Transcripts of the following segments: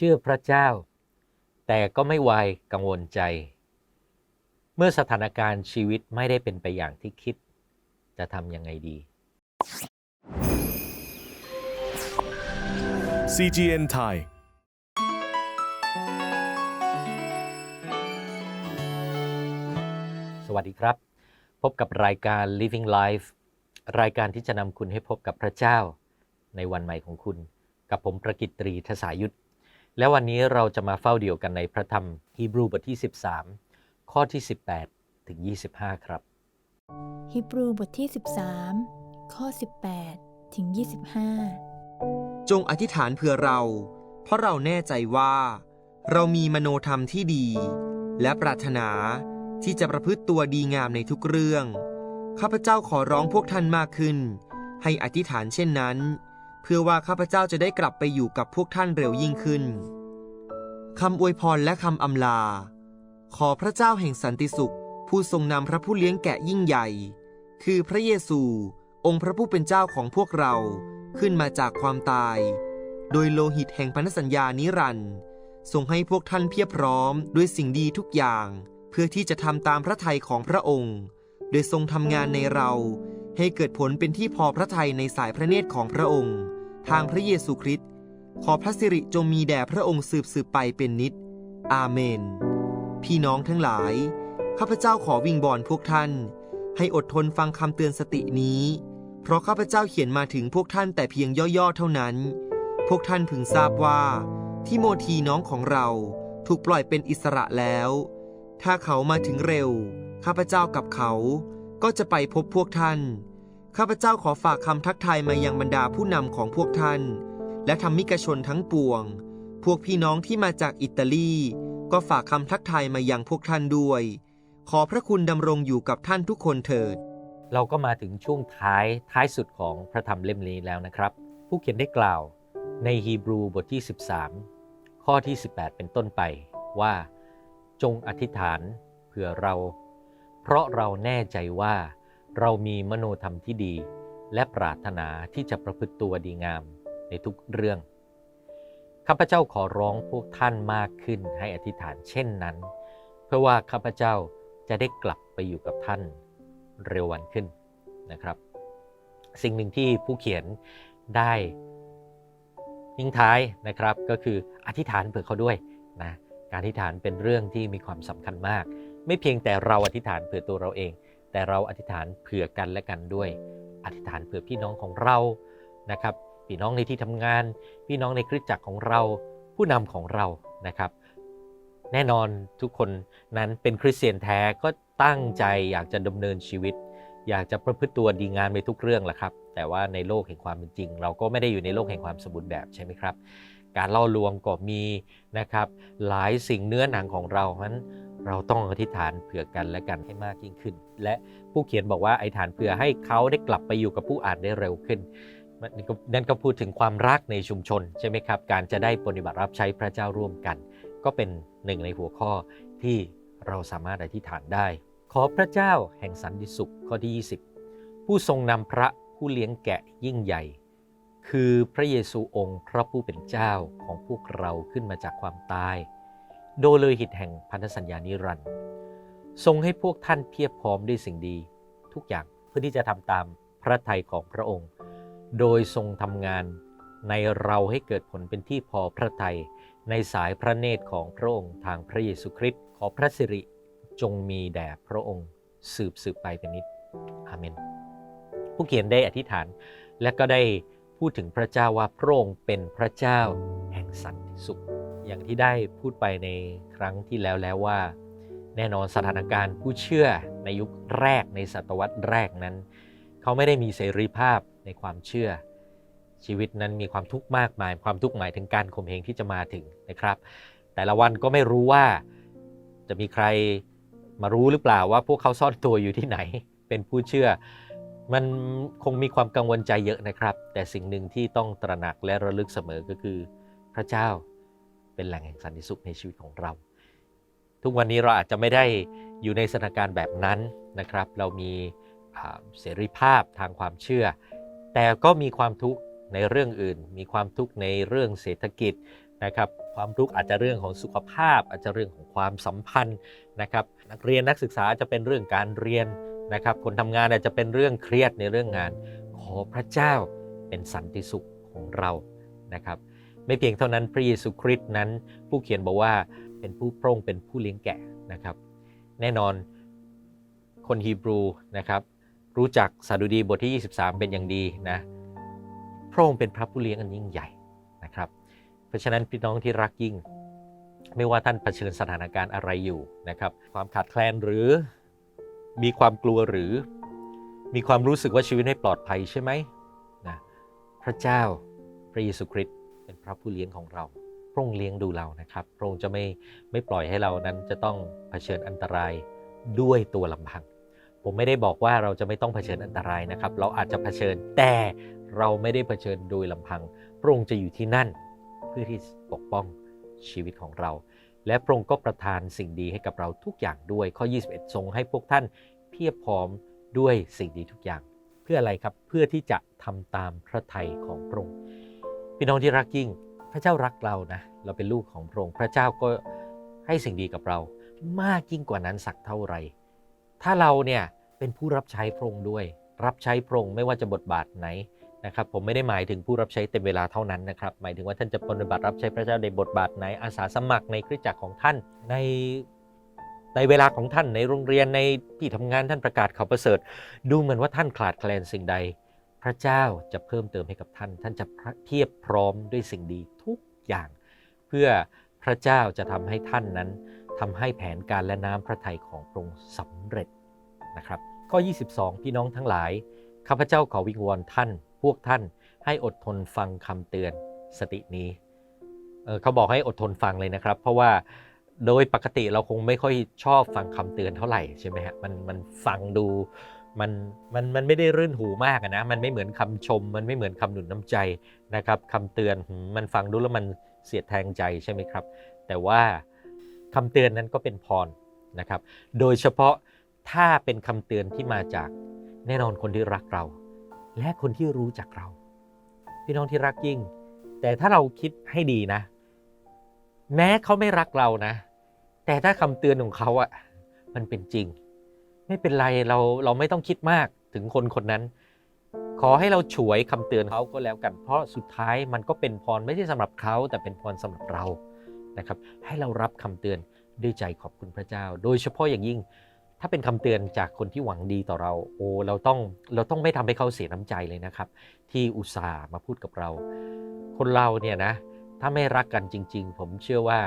เชื่อพระเจ้า แต่ก็ไม่วายกังวลใจ เมื่อสถานการณ์ชีวิตไม่ได้เป็นไปอย่างที่คิด จะทำยังไงดี CGN Thai สวัสดีครับ พบกับรายการ Living Life รายการที่จะนำคุณให้พบกับพระเจ้า ในวันใหม่ของคุณ กับผมประกิตตรีทศายุทธ และวันนี้เราจะมาเฝ้าเดียวกันในพระธรรมฮีบรูบทที่ 13 ข้อที่ 18 ถึง 25 ครับฮีบรูบทที่ 13 ข้อ 18 ถึง 25 จงอธิษฐานเผื่อเรา เพราะเราแน่ใจว่า เรามีมโนธรรมที่ดี และปรารถนาที่จะประพฤติตัวดีงามในทุกเรื่อง ข้าพเจ้าขอร้องพวกท่านมากขึ้น ให้อธิษฐานเช่นนั้นเพื่อว่าข้าพเจ้าจะได้กลับไปอยู่กับพวกท่านเร็วยิ่งขึ้นคำอวยพรและคำอำลา ขอพระเจ้าแห่งสันติสุข ผู้ทรงนำพระผู้เลี้ยงแกะยิ่งใหญ่ คือพระเยซู องค์พระผู้เป็นเจ้าของพวกเราขึ้นมาจากความตาย โดยโลหิตแห่งพันธสัญญานิรันดร์ทรงให้พวกท่านเพียบพร้อมด้วยสิ่งดีทุกอย่าง เพื่อที่จะทำตามพระทัยของพระองค์ โดยทรงทำงานในเรา ให้เกิดผลเป็นที่พอพระทัยในสายพระเนตรของพระองค์ ทางพระเยซูคริสต์ขอพระสิริจงมีแด่พระองค์สืบสืบไปเป็นนิจอาเมน พี่น้องทั้งหลาย ข้าพเจ้าขอวิงบอนพวกท่าน ให้อดทนฟังคำเตือนสตินี้ เพราะข้าพเจ้าเขียนมาถึงพวกท่านแต่เพียงย่อๆเท่านั้น พวกท่านพึงทราบว่าที่โมทีน้องของเราถูกปล่อยเป็นอิสระแล้ว ถ้าเขามาถึงเร็ว ข้าพเจ้ากับเขาก็จะไปพบพวกท่าน ข้าพเจ้าขอฝากคำทักทายมายังบรรดาผู้นำของพวกท่าน และธรรมิกชนทั้งปวง พวกพี่น้องที่มาจากอิตาลี ก็ฝากคำทักทายมายังพวกท่านด้วย ขอพระคุณดำรงอยู่กับท่านทุกคนเถิด เราก็มาถึงช่วงท้ายท้ายสุดของพระธรรมเล่มนี้แล้วนะครับ ผู้เขียนได้กล่าวในฮีบรูบทที่ 13 ข้อที่ 18 เป็นต้นไปว่า จงอธิษฐานเผื่อเรา เพราะเราแน่ใจว่า เรามีมโนธรรมที่ดี และปรารถนาที่จะประพฤติตัวดีงามในทุกเรื่อง ข้าพเจ้าขอร้องพวกท่านมากขึ้นให้อธิษฐานเช่นนั้น เพื่อว่าข้าพเจ้าจะได้กลับไปอยู่กับท่านเร็ววันขึ้นนะครับ สิ่งหนึ่งที่ผู้เขียนได้ทิ้งท้ายนะครับก็คืออธิษฐานเผื่อเขาด้วยนะการอธิษฐานเป็นเรื่องที่มีความสำคัญมาก ไม่เพียงแต่เราอธิษฐานเผื่อตัวเราเอง แต่เราอธิษฐานเผื่อกันและกันด้วย อธิษฐานเผื่อพี่น้องของเรานะครับพี่น้องในที่ทำงาน พี่น้องในคริสตจักรของเรา ผู้นำของเรานะครับ แน่นอนทุกคนนั้นเป็นคริสเตียนแท้ก็ตั้งใจอยากจะดำเนินชีวิต อยากจะประพฤติตัวดีงามในทุกเรื่องแหละครับ แต่ว่าในโลกแห่งความเป็นจริง เราก็ไม่ได้อยู่ในโลกแห่งความสมบูรณ์แบบใช่ไหมครับ การล่อลวงก็มีนะครับ หลายสิ่งเนื้อหนังของเราเพราะนั้น เราต้องอธิษฐานเผื่อกันและกันให้มากยิ่งขึ้น และผู้เขียนบอกว่าอธิษฐานเผื่อให้เขาได้กลับไปอยู่กับผู้อ่านได้เร็วขึ้นนั่นก็นั่นก็พูดถึงความรักในชุมชนใช่ไหมครับ การจะได้ปฏิบัติรับใช้พระเจ้าร่วมกัน ก็เป็นหนึ่งในหัวข้อที่เราสามารถอธิษฐานได้ ขอพระเจ้าแห่งสันติสุขข้อที่ 20 ผู้ทรงนำพระผู้เลี้ยงแกะยิ่งใหญ่ คือพระเยซูองค์พระผู้เป็นเจ้าของพวกเราขึ้นมาจากความตาย โดยเลยหิตแห่งพันธสัญญานิรันดร์ทรงให้พวกท่านเพียบพร้อมด้วยสิ่งดี ทุกอย่างเพื่อที่จะทำตามพระทัยของพระองค์ โดยทรงทำงานในเราให้เกิดผลเป็นที่พอพระทัยในสายพระเนตรของพระองค์ทางพระเยซูคริสต์ขอพระสิริจงมีแด่พระองค์สืบสืบไปเป็นนิจอาเมน ผู้เขียนได้อธิษฐานและก็ได้พูดถึงพระเจ้าว่าพระองค์เป็นพระเจ้าแห่งสันติสุข อย่างที่ได้พูดไปในครั้งที่แล้วแล้วว่า แน่นอนสถานการณ์ผู้เชื่อในยุคแรกในศตวรรษแรกนั้น เขาไม่ได้มีเสรีภาพในความเชื่อ ชีวิตนั้นมีความทุกข์มากมาย ความทุกข์หมายถึงการข่มเหงที่จะมาถึงนะครับ แต่ละวันก็ไม่รู้ว่าจะมีใครมารู้หรือเปล่าว่าพวกเขาซ่อนตัวอยู่ที่ไหน เป็นผู้เชื่อ มันคงมีความกังวลใจเยอะนะครับ แต่สิ่งหนึ่งที่ต้องตระหนักและระลึกเสมอก็คือ พระเจ้า เป็นแหล่งแห่งสันติสุขในชีวิตของเรา ทุกวันนี้เราอาจจะไม่ได้อยู่ในสถานการณ์แบบนั้นนะครับ เรามีเสรีภาพทางความเชื่อ แต่ก็มีความทุกข์ในเรื่องอื่น มีความทุกข์ในเรื่องเศรษฐกิจนะครับความทุกข์อาจจะเรื่องของสุขภาพ อาจจะเรื่องของความสัมพันธ์นะครับ นักเรียนนักศึกษาจะเป็นเรื่องการเรียนนะครับ คนทำงานอาจจะเป็นเรื่องเครียดในเรื่องงาน ขอพระเจ้าเป็นสันติสุขของเรานะครับ ไม่เพียงเท่านั้นพระเยซูคริสต์นั้น ผู้เขียนบอกว่าเป็นผู้พระองค์เป็นผู้เลี้ยงแกะนะครับ แน่นอนคนฮีบรูนะครับรู้จักสดุดีบทที่ 23 เป็นอย่างดีนะพระองค์เป็นพระผู้เลี้ยงอันยิ่งใหญ่นะครับ เพราะฉะนั้นพี่น้องที่รักยิ่ง ไม่ว่าท่านเผชิญสถานการณ์อะไรอยู่นะครับ ความขาดแคลนหรือมีความกลัวหรือมีความรู้สึกว่าชีวิตไม่ปลอดภัยใช่ไหมนะพระเจ้าพระเยซูคริสต์ เป็นพระผู้เลี้ยงของเรา พระองค์เลี้ยงดูเรานะครับ พระองค์จะไม่ไม่ปล่อยให้เรานั้นจะต้องเผชิญอันตรายด้วยตัวลำพัง ผมไม่ได้บอกว่าเราจะไม่ต้องเผชิญอันตรายนะครับ เราอาจจะเผชิญแต่เราไม่ได้เผชิญโดยลำพัง พระองค์จะอยู่ที่นั่นเพื่อที่ปกป้องชีวิตของเรา และพระองค์ก็ประทานสิ่งดีให้กับเราทุกอย่างด้วย ข้อ 21 ทรงให้พวกท่านเพียบพร้อมด้วยสิ่งดีทุกอย่าง เพื่ออะไรครับ เพื่อที่จะทำตามพระทัยของพระองค์ พี่น้องที่รักยิ่ง พระเจ้ารักเรานะ เราเป็นลูกของพระองค์ พระเจ้าก็ให้สิ่งดีกับเรา มากยิ่งกว่านั้นสักเท่าไหร่ ถ้าเราเนี่ยเป็นผู้รับใช้พระองค์ด้วย รับใช้พระองค์ไม่ว่าจะบทบาทไหนนะครับ ผมไม่ได้หมายถึงผู้รับใช้เต็มเวลาเท่านั้นนะครับ หมายถึงว่าท่านจะปฏิบัติรับใช้พระเจ้าในบทบาทไหน อาสาสมัครในคริสตจักรของท่าน ในในเวลาของท่านในโรงเรียนในที่ทำงานท่านประกาศข่าวประเสริฐ ดูเหมือนว่าท่านขาดแคลนสิ่งใด พระเจ้าจะเพิ่มเติมให้กับท่าน ท่านจะเทียบพร้อมด้วยสิ่งดีทุกอย่าง เพื่อพระเจ้าจะทำให้ท่านนั้นทำให้แผนการและน้ำพระทัยของพระองค์สำเร็จนะครับ ข้อ 22 พี่น้องทั้งหลายข้าพเจ้าขอวิงวอนท่าน พวกท่านให้อดทนฟังคำเตือนสตินี้เเขาบอกให้อดทนฟังเลยนะครับ เพราะว่าโดยปกติเราคงไม่ค่อยชอบฟังคำเตือนเท่าไหร่ใช่ไหมฮะมันมันฟังดู มันมันมันไม่ได้รื่นหูมากนะมันไม่เหมือนคำชม มันไม่เหมือนคำหนุนน้ำใจนะครับคำเตือนมันฟังดูแล้วมันเสียดแทงใจใช่ไหมครับ แต่ว่าคำเตือนนั้นก็เป็นพรนะครับ โดยเฉพาะถ้าเป็นคำเตือนที่มาจากแน่นอนคนที่รักเรา และคนที่รู้จักเรา พี่น้องที่รักยิ่ง แต่ถ้าเราคิดให้ดีนะ แม้เขาไม่รักเรานะ แต่ถ้าคำเตือนของเขาอะมันเป็นจริง ไม่เป็นไรเราเราไม่ต้องคิดมากถึงคนคนนั้น ขอให้เราฉวยคำเตือนเขาก็แล้วกัน เพราะสุดท้ายมันก็เป็นพรไม่ใช่สำหรับเขาแต่เป็นพรสำหรับเรานะครับ ให้เรารับคำเตือนด้วยใจขอบคุณพระเจ้า โดยเฉพาะอย่างยิ่ง ถ้าเป็นคำเตือนจากคนที่หวังดีต่อเรา โอ้เราต้องเราต้องไม่ทำให้เขาเสียน้ำใจเลยนะครับ ที่อุตส่าห์มาพูดกับเรา คนเราเนี่ยนะ ถ้าไม่รักกันจริง ๆ ผมเชื่อว่า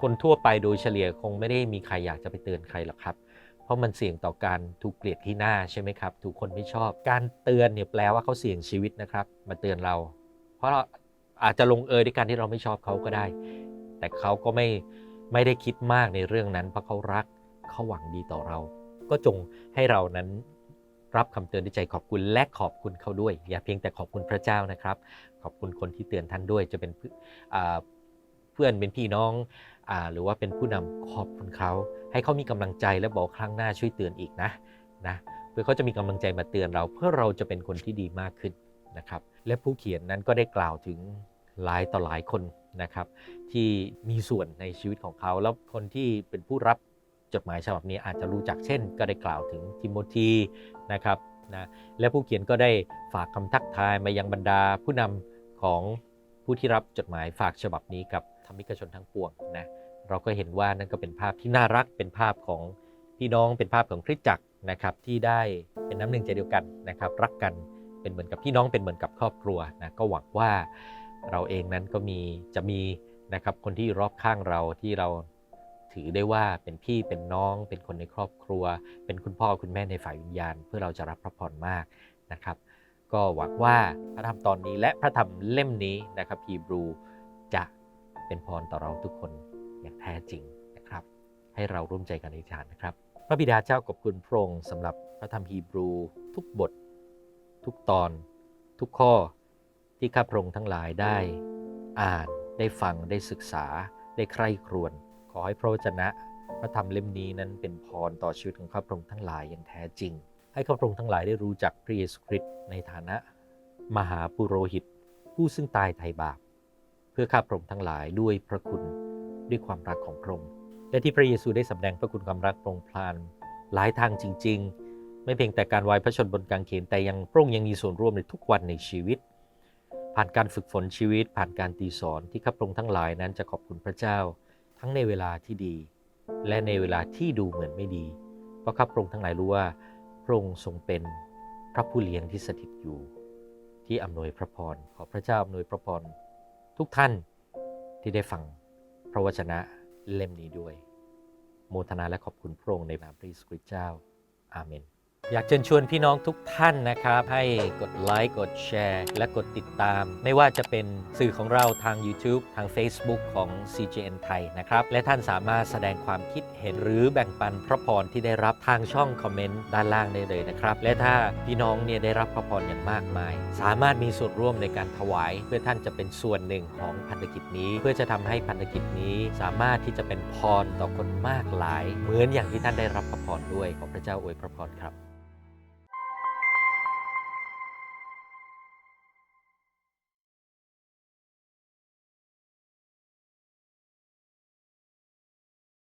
คนทั่วไปโดยเฉลี่ยคงไม่ได้มีใครอยากจะไปเตือนใครหรอกครับ เพราะมันเสี่ยงต่อการถูกเกลียดที่หน้าใช่ไหมครับ ถูกคนไม่ชอบ การเตือนเนี่ยแปลว่าเขาเสี่ยงชีวิตนะครับ มาเตือนเรา เพราะเราอาจจะลงเอยด้วยการที่เราไม่ชอบเขาก็ได้ แต่เขาก็ไม่ไม่ได้คิดมากในเรื่องนั้น เพราะเขารักเขาหวังดีต่อเรา ก็จงให้เรานั้นรับคำเตือนด้วยใจขอบคุณและขอบคุณเขาด้วย อย่าเพียงแต่ขอบคุณพระเจ้านะครับ ขอบคุณคนที่เตือนท่านด้วยจะเป็นเพื่อนเป็นพี่น้อง หรือว่าเป็นผู้นำขอบคุณเขา ให้เขามีกำลังใจและบอกครั้งหน้าช่วยเตือนอีกนะนะเพื่อเขาจะมีกำลังใจมาเตือนเรา เพื่อเราจะเป็นคนที่ดีมากขึ้นนะครับ และผู้เขียนนั้นก็ได้กล่าวถึงหลายต่อหลายคนนะครับที่มีส่วนในชีวิตของเขา แล้วคนที่เป็นผู้รับจดหมายฉบับนี้อาจจะรู้จักเช่น ก็ได้กล่าวถึงทิโมธีนะครับนะและผู้เขียนก็ได้ฝากคำทักทายมายังบรรดาผู้นำของผู้ที่รับจดหมายฝากฉบับนี้กับธรรมิกชนทั้งปวงนะ เราก็เห็นว่านั่นก็เป็นภาพที่น่ารักเป็นภาพของพี่น้องเป็นภาพของคริสตจักรนะครับที่ได้เป็นน้ำหนึ่งใจเดียวกันนะครับ รักกันเป็นเหมือนกับพี่น้องเป็นเหมือนกับครอบครัวนะก็หวังว่าเราเองนั้นก็มีจะมีนะครับคนที่รอบข้างเราที่เราถือได้ว่าเป็นพี่เป็นน้อง เป็นคนในครอบครัว เป็นคุณพ่อคุณแม่ในฝ่ายวิญญาณ เพื่อเราจะรับพระพรมากนะครับ ก็หวังว่าพระธรรมตอนนี้และพระธรรมเล่มนี้นะครับฮีบรูจะเป็นพรต่อเราทุกคน อย่างแท้จริงนะครับ ให้เราร่วมใจกันอธิษฐานนะครับ พระบิดาเจ้าขอบคุณพระองค์สำหรับพระธรรมฮีบรู ทุกบท ทุกตอน ทุกข้อที่ข้าพระองค์ทั้งหลายได้อ่านได้ฟังได้ศึกษา ได้ใคร่ครวญขอให้พระวจนะ พระธรรมเล่มนี้นั้นเป็นพรต่อชีวิตของข้าพระองค์ทั้งหลายอย่างแท้จริง ให้ข้าพระองค์ทั้งหลายได้รู้จักพระเยซูคริสต์ในฐานะ มหาปุโรหิต ผู้ซึ่งตายไถ่บาป เพื่อข้าพระองค์ทั้งหลายด้วยพระคุณ ด้วยความรักของพระองค์และที่พระเยซูได้สำแดงพระคุณความรักโปรงพลานหลายทางจริง ๆ ไม่เพียงแต่การวายพระชนบนกางเขนแต่ยังพระองค์ยังมีส่วนร่วมในทุกวันในชีวิต ผ่านการฝึกฝนชีวิต ผ่านการตีสอนที่ข้าพระองค์ทั้งหลายนั้นจะขอบคุณพระเจ้า ทั้งในเวลาที่ดี และในเวลาที่ดูเหมือนไม่ดี เพราะข้าพระองค์ทั้งหลายรู้ว่าพระองค์ทรงเป็นพระผู้เลี้ยงที่สถิตอยู่ ที่อำนวยพระพรขอพระเจ้าอำนวยพระพรทุกท่านที่ได้ฟัง ระวจนะเล่มนี้ด้วย โมทนาและขอบคุณพระองค์ในนามพระเยซูคริสต์เจ้า อาเมน อยากเชิญชวนพี่น้องทุกท่านนะครับ ให้กดไลค์กดแชร์ และกดติดตาม ไม่ว่าจะเป็นสื่อของเราทาง YouTube ทาง Facebook ของ CJN ไทยนะครับ และท่านสามารถแสดงความคิดเห็นหรือแบ่งปันพระพรที่ได้รับทางช่องคอมเมนต์ด้านล่างได้เลยนะครับ และถ้าพี่น้องเนี่ยได้รับพระพรอย่างมากมาย สามารถมีส่วนร่วมในการถวาย เพื่อท่านจะเป็นส่วนหนึ่งของพันธกิจนี้ เพื่อจะทำให้พันธกิจนี้สามารถที่จะเป็นพรต่อคนมากหลาย เหมือนอย่างที่ท่านได้รับพระพรด้วยขอพระเจ้าอวยพระพรครับ